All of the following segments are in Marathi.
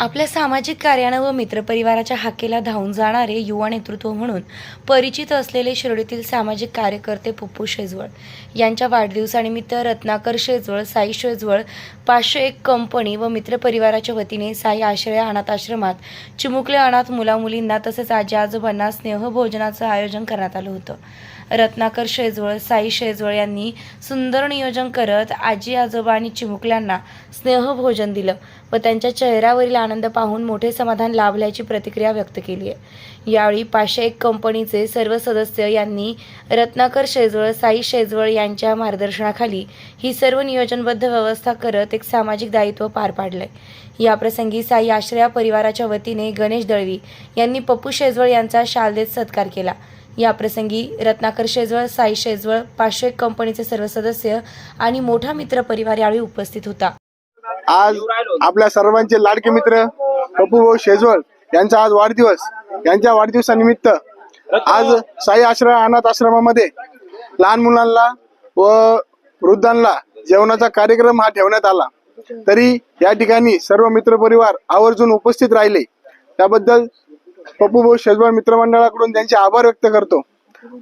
आपल्या सामाजिक कार्यानं व मित्रपरिवाराच्या हाकेला धावून जाणारे युवा नेतृत्व म्हणून परिचित असलेले शिर्डीतील सामाजिक कार्यकर्ते पप्पू शेजवळ यांच्या वाढदिवसानिमित्त रत्नाकर शेजवळ साई शेजवळ पाचशे एक कंपनी व मित्रपरिवाराच्या वतीने साई आश्रय अनाथ आश्रमात चिमुकले अनाथ मुलामुलींना तसेच आजी आजोबांना स्नेहभोजनाचं आयोजन करण्यात आलं होतं. रत्नाकर शेजवळ साई शेजवळ यांनी सुंदर नियोजन करत आजी आजोबा आणि चिमुकल्यांना स्नेहभोजन दिलं व त्यांच्या चेहऱ्यावरील आनंद पाहून मोठे समाधान लाभल्याची प्रतिक्रिया व्यक्त केली आहे. यावेळी पाचशे एक कंपनीचे सर्व सदस्य यांनी रत्नाकर शेजवळ साई शेजवळ यांच्या मार्गदर्शनाखाली ही सर्व नियोजनबद्ध व्यवस्था करत एक सामाजिक दायित्व पार पाडलंय. याप्रसंगी साई आश्रया परिवाराच्या वतीने गणेश दळवी यांनी पप्पू शेजवळ यांचा शाल देत सत्कार केला. याप्रसंगी रत्नाकर शेजवळ साई शेजवळ पाचशे एक कंपनीचे सर्व सदस्य आणि मोठा मित्र परिवार यावेळी उपस्थित होता. आज आपल्या सर्वांचे लाडके मित्र पप्पू भाऊ शेजवळ यांचा आज वाढदिवस यांच्या वाढदिवसानिमित्त आज साई आश्रम अनाथ आश्रमामध्ये लहान मुलांना व वृद्धांना जेवणाचा कार्यक्रम हा ठेवण्यात आला. तरी या ठिकाणी सर्व मित्रपरिवार आवर्जून उपस्थित राहिले. त्याबद्दल पप्पू भाऊ शेजवळ मित्रमंडळाकडून त्यांचे आभार व्यक्त करतो.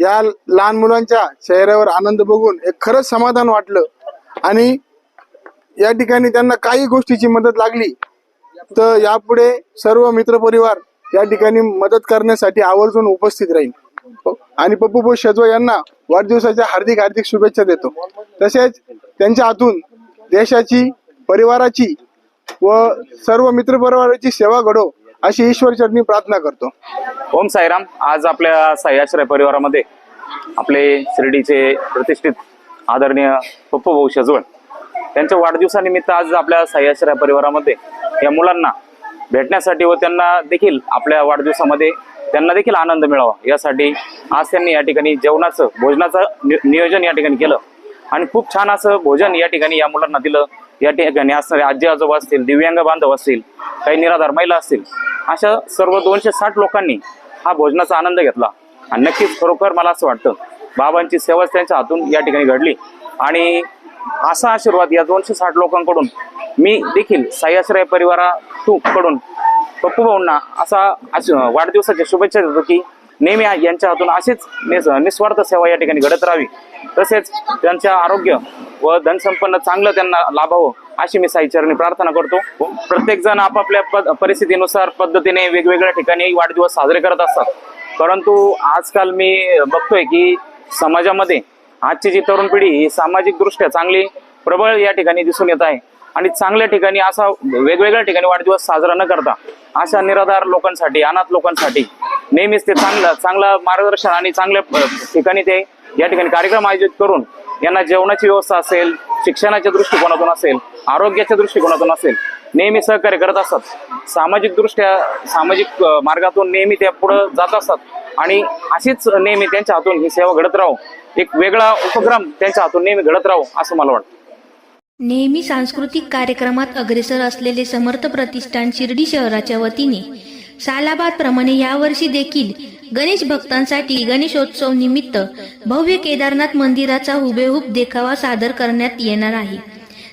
या लहान मुलांच्या चेहऱ्यावर आनंद बघून एक खरंच समाधान वाटलं आणि या ठिकाणी त्यांना काही गोष्टीची मदत लागली तर यापुढे सर्व मित्रपरिवार या ठिकाणी मदत करण्यासाठी आवर्जून उपस्थित राहील. आणि पप्पू भाऊ शेजवा यांना वाढदिवसाच्या हार्दिक हार्दिक शुभेच्छा देतो. तसेच त्यांच्या हातून देशाची परिवाराची व सर्व मित्रपरिवाराची सेवा घडो अशी ईश्वर चरणी प्रार्थना करतो. ओम साईराम. आज आपल्या सह्याश्रय परिवारामध्ये आपले शिर्डीचे प्रतिष्ठित आदरणीय पप्पू भाऊ शेजवळ त्यांच्या वाढदिवसानिमित्त आज आपल्या सह्याश्रय परिवारामध्ये या मुलांना भेटण्यासाठी व त्यांना देखील आपल्या वाढदिवसामध्ये त्यांना देखील आनंद मिळावा. यासाठी आज त्यांनी या ठिकाणी जेवणाचं भोजनाचं नियोजन या ठिकाणी केलं. आणि खूप छान असं भोजन या ठिकाणी या मुलांना दिलं. या ठिकाणी असणारे आजी आजोबा असतील दिव्यांग बांधव असतील काही निराधार महिला असतील अशा सर्व दोनशे साठ लोकांनी हा भोजनाचा आनंद घेतला. आणि नक्कीच खरोखर मला असं वाटतं बाबांची सेवाच त्यांच्या हातून या ठिकाणी घडली. आणि असा आशीर्वाद या दोनशे साठ लोकांकडून मी देखील साईआश्रयकडून पप्पू भाऊंना असा अश- वाढदिवसाच्या शुभेच्छा देतो की नेहमी यांच्या हातून अशीच निस- निस्वार्थ सेवा या ठिकाणी घडत राहावी. तसेच त्यांच्या आरोग्य व धनसंपन्न चांगलं त्यांना लाभावं अशी मी साईचरणी प्रार्थना करतो. प्रत्येक जण आपापल्या पद परिस्थितीनुसार पद्धतीने वेगवेगळ्या ठिकाणी वाढदिवस साजरे करत असतात. परंतु आजकाल मी बघतोय की समाजामध्ये आजची जी तरुण पिढी ही सामाजिकदृष्ट्या चांगली प्रबळ या ठिकाणी दिसून येत आहे. आणि चांगल्या ठिकाणी असा वेगवेगळ्या ठिकाणी वाढदिवस साजरा न करता अशा निराधार लोकांसाठी अनाथ लोकांसाठी नेहमीच ते चांगलं चांगलं मार्गदर्शन आणि चांगल्या ठिकाणी ते या ठिकाणी कार्यक्रम आयोजित करून यांना जेवणाची व्यवस्था असेल शिक्षणाच्या दृष्टिकोनातून असेल आरोग्याच्या दृष्टिकोनातून असेल नेहमी सहकार्य करत असतात सामाजिकदृष्ट्या सामाजिक मार्गातून नेहमी त्या पुढं जात असतात आणि अशीच नेहमी त्यांच्या हातून ही सेवा घडत राहो. एक वेगळा उपक्रम त्यांच्या हातून नेहमी घडत राहू असं मला वाटतं. नेहमी सांस्कृतिक कार्यक्रमात अग्रेसर असलेले समर्थ प्रतिष्ठान शिर्डी शहराच्या वतीने सालाबाद प्रमाणे यावर्षी देखील गणेश भक्तांसाठी गणेशोत्सव निमित्त भव्य केदारनाथ मंदिराचा हुबेहूब देखावा सादर करण्यात येणार आहे.